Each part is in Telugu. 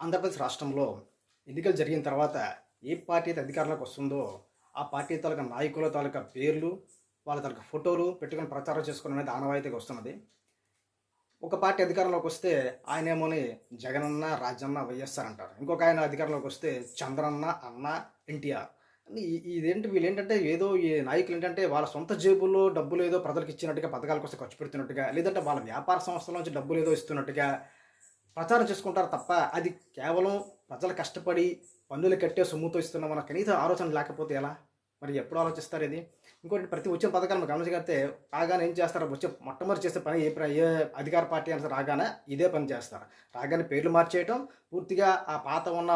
ఆంధ్రప్రదేశ్ రాష్ట్రంలో ఎన్నికలు జరిగిన తర్వాత ఏ పార్టీ అయితే అధికారంలోకి వస్తుందో ఆ పార్టీ తాలూకా నాయకుల తాలూకా పేర్లు వాళ్ళ తాలూకా ఫోటోలు పెట్టుకొని ప్రచారం చేసుకోవడం అనేది ఆనవాయితీగా వస్తున్నది. ఒక పార్టీ అధికారంలోకి వస్తే ఆయనేమోని జగనన్న రాజన్న వైఎస్ఆర్ అంటారు. ఇంకొక ఆయన అధికారంలోకి వస్తే చంద్రన్న అన్న ఎన్టీఆర్. ఇదేంటి వీళ్ళు ఏంటంటే ఏదో ఈ నాయకులు ఏంటంటే వాళ్ళ సొంత జేబుల్లో డబ్బులు ఏదో ప్రజలకు ఇచ్చినట్టుగా పథకాల కోసం ఖర్చు పెడుతున్నట్టుగా లేదంటే వాళ్ళ వ్యాపార సంస్థల నుంచి డబ్బులు ఏదో ఇస్తున్నట్టుగా ప్రచారం చేసుకుంటారు తప్ప అది కేవలం ప్రజలు కష్టపడి పన్నులు కట్టే సొమ్ముతో ఇస్తున్న మన కనీస ఆలోచన లేకపోతే ఎలా? మరి ఎప్పుడు ఆలోచిస్తారు ఇది? ఇంకోటి ప్రతి వచ్చిన పథకాలను గమనించగలిగితే రాగానే ఏం చేస్తారు? వచ్చే మొట్టమొదటి చేసే పని ఏ ఏ అధికార పార్టీ అని రాగానే ఇదే పని చేస్తారు. రాగానే పేర్లు మార్చేయటం పూర్తిగా ఆ పాత ఉన్న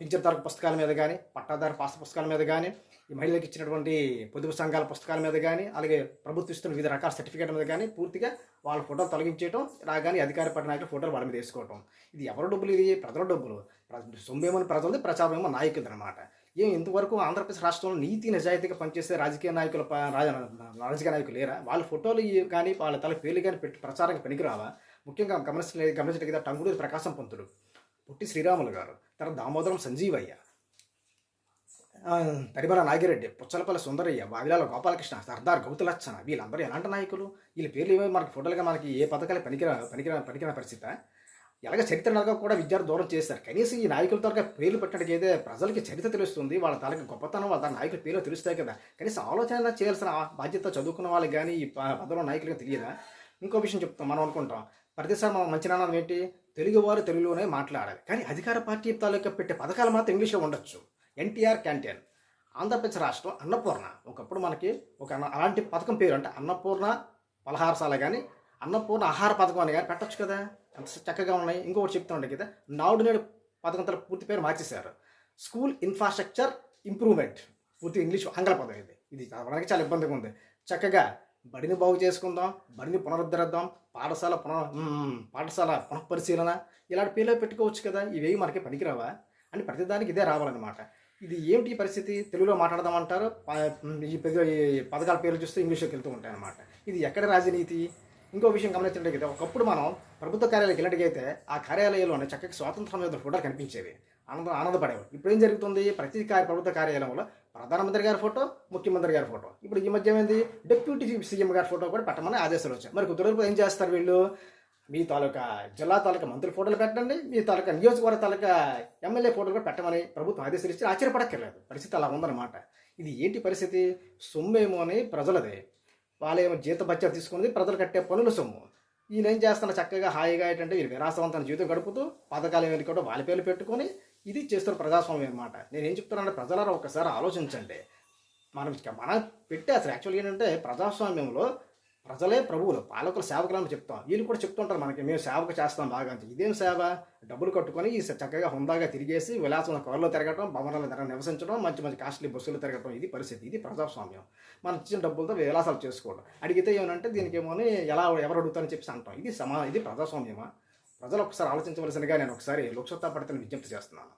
పింఛన్దారు పుస్తకాల మీద కానీ పట్టాదారు పాస్ పుస్తకాల మీద కానీ ఈ మహిళలకు ఇచ్చినటువంటి పొదుపు సంఘాల పుస్తకాల మీద కానీ అలాగే ప్రభుత్వం ఇస్తున్న వివిధ రకాల సర్టిఫికేట్ మీద కానీ పూర్తిగా వాళ్ళ ఫోటోలు తొలగించేయడం రాగానే అధికార పార్టీ ఫోటోలు వాళ్ళ మీద వేసుకోవటం. ఇది ఎవరి డబ్బులు ఇది? ప్రజల డబ్బులు. ప్ర- సొమ్మేమని ప్రజలది ప్రచారం నాయకులది అనమాట ఏం ఇంతవరకు ఆంధ్రప్రదేశ్ రాష్ట్రంలో నీతి నిజాయితీగా పనిచేసే రాజకీయ నాయకుల రాజ- రాజకీయ నాయకులు లేరా? వాళ్ళ ఫోటోలు కానీ వాళ్ళ తల పేర్లు కానీ పెట్టి ప్రచారానికి పనికిరావా? ముఖ్యంగా గమనించలే కదా టంగుడూరు ప్రకాశం పంతులు. పుట్టి శ్రీరాములు గారు. తర్వాత దామోదరం సంజీవయ్య. తరిమల నాగిరెడ్డి పుచ్చలపల్లి సుందరయ్య వావిలాల గోపాలకృష్ణ సర్దార్ గౌతులచ్చన వీళ్ళందరూ ఎలాంటి నాయకులు? వీళ్ళ పేర్లు ఏమో మనకి ఫోటోలుగా మనకి ఏ పథకాలు పనికిరా పనికిరా పనికిరా పరిస్థితి? ఎలాగ చరిత్రగా కూడా విద్యార్థి దూరం చేశారు. కనీసం ఈ నాయకుల తాలూకా పేర్లు పెట్టడానికి అయితే ప్రజలకి చరిత్ర తెలుస్తుంది వాళ్ళ తాలూకా గొప్పతనం వాళ్ళ నాయకుల పేర్లు తెలుస్తాయి కదా. కనీసం ఆలోచన చేయాల్సిన బాధ్యత చదువుకున్న వాళ్ళకి కానీ ఈ ప- పదవుల తెలియదా? ఇంకో విషయం చెప్తాం మనం అనుకుంటాం. ప్రతిసారి మనం మంచి నాణం ఏంటి? తెలుగువారు తెలుగులోనే మాట్లాడాలి. కానీ అధికార పార్టీ తాలూకా పెట్టే పథకాలు మాత్రం ఇంగ్లీష్లో ఉండొచ్చు. ఎన్టీఆర్ క్యాంటీన్ ఆంధ్రప్రదేశ్ రాష్ట్రం అన్నపూర్ణ. ఒకప్పుడు మనకి ఒక అలాంటి పథకం పేరు అంటే అన్నపూర్ణ పలహారశాల కానీ అన్నపూర్ణ ఆహార పథకం అని కానీ పెట్టొచ్చు కదా. ఎంత చక్కగా ఉన్నాయి. ఇంకొకటి చెప్తా ఉండే కదా నాడు నేడు పథకం తల పూర్తి పేరు మార్చేశారు. School infrastructure improvement. పూర్తి ఇంగ్లీష్ ఆంగ్ల పదం ఇది. ఇది మనకి చాలా ఇబ్బందిగా ఉంది. చక్కగా బడిని బాగు చేసుకుందాం బడిని పునరుద్ధరిద్దాం పాఠశాల పునః పాఠశాల పునఃపరిశీలన ఇలాంటి పేర్లు పెట్టుకోవచ్చు కదా ఇవేవి మనకి పనికిరావా? అని ప్రతిదానికి ఇదే రావాలన్నమాట. ఇది ఏమిటి పరిస్థితి? తెలుగులో మాట్లాడదామంటారు అంటారు ఈ పెద్ద- ఈ పథకాల పేర్లు చూస్తే ఇంగ్లీష్లోకి వెళ్తూ ఉంటాయి అన్నమాట ఇది ఎక్కడ రాజనీతి? ఇంకో విషయం గమనించినట్టయితే ఒకప్పుడు మనం ప్రభుత్వ కార్యాలయాలకు వెళ్ళినట్టయితే ఆ కార్యాలయంలోనే చక్కగా స్వాతంత్రం మీద ఫోటోలు కనిపించేవి. ఆనంద ఆనందపడేవారు ఇప్పుడు ఏం జరుగుతుంది? ప్రతి కార్య ప్రభుత్వ కార్యాలయంలో ప్రధానమంత్రి గారి ఫోటో ముఖ్యమంత్రి గారి ఫోటో. ఇప్పుడు ఈ మధ్య ఏమైంది? డిప్యూటీ సీఎం గారి ఫోటో కూడా పెట్టమని ఆదేశాలు వచ్చాయి. మరి కుదిరేపు ఏం చేస్తారు వీళ్ళు? మీ తాలూకా జిల్లా తాలూకా మంత్రుల ఫోటోలు పెట్టండి మీ తాలూకా నియోజకవర్గ తాలూకా ఎమ్మెల్యే ఫోటోలు కూడా పెట్టమని ప్రభుత్వం ఆదేశాలు ఇచ్చి ఆశ్చర్యపడక్కర్లేదు. పరిస్థితి అలా ఉందన్నమాట. ఇది ఏంటి పరిస్థితి? సొమ్మేమో అని ప్రజలదే. వాళ్ళేమో జీత బత్యాలు తీసుకున్నది ప్రజలు కట్టే పనుల సొమ్ము. ఈయన ఏం చేస్తున్నారు చక్కగా హాయిగా ఏంటంటే వీళ్ళు విరాసవంతమైన జీవితం గడుపుతూ పథకాలు వెళ్ళి కూడా వాళ్ళ పేర్లు పెట్టుకొని ఇది చేస్తున్న ప్రజాస్వామ్యం అనమాట నేను ఏం చెప్తున్నానంటే ప్రజలారా ఒకసారి ఆలోచించండి. మనం మనం పెట్టే అసలు యాక్చువల్గా ఏంటంటే ప్రజాస్వామ్యంలో ప్రజలే ప్రభువులు పాలకులు సేవకులని చెప్తాం. వీళ్ళు కూడా చెప్తుంటారు మనకి మేము సేవకు చేస్తాం బాగా అని ఇదేం సేవ? డబ్బులు కట్టుకొని ఈ చక్కగా హుందాగా తిరిగేసి విలాసం కారులో తిరగటం భవనాల ధర నివసించడం మంచి మంచి కాస్ట్లీ బస్సులు తిరగటం ఇది పరిస్థితి ఇది ప్రజాస్వామ్యం. మనం ఇచ్చిన డబ్బులతో విలాసాలు చేసుకోవడం. అడిగితే ఏమనంటే దీనికి ఏమో అని ఎలా ఎవరు అడుగుతారని చెప్పి అంటాం. ఇది సమా ఇది ప్రజాస్వామ్యమా? ప్రజలు ఒకసారి ఆలోచించవలసినగా నేను ఒకసారి లోక్సత్తా పడితే విజ్ఞప్తి చేస్తున్నాను.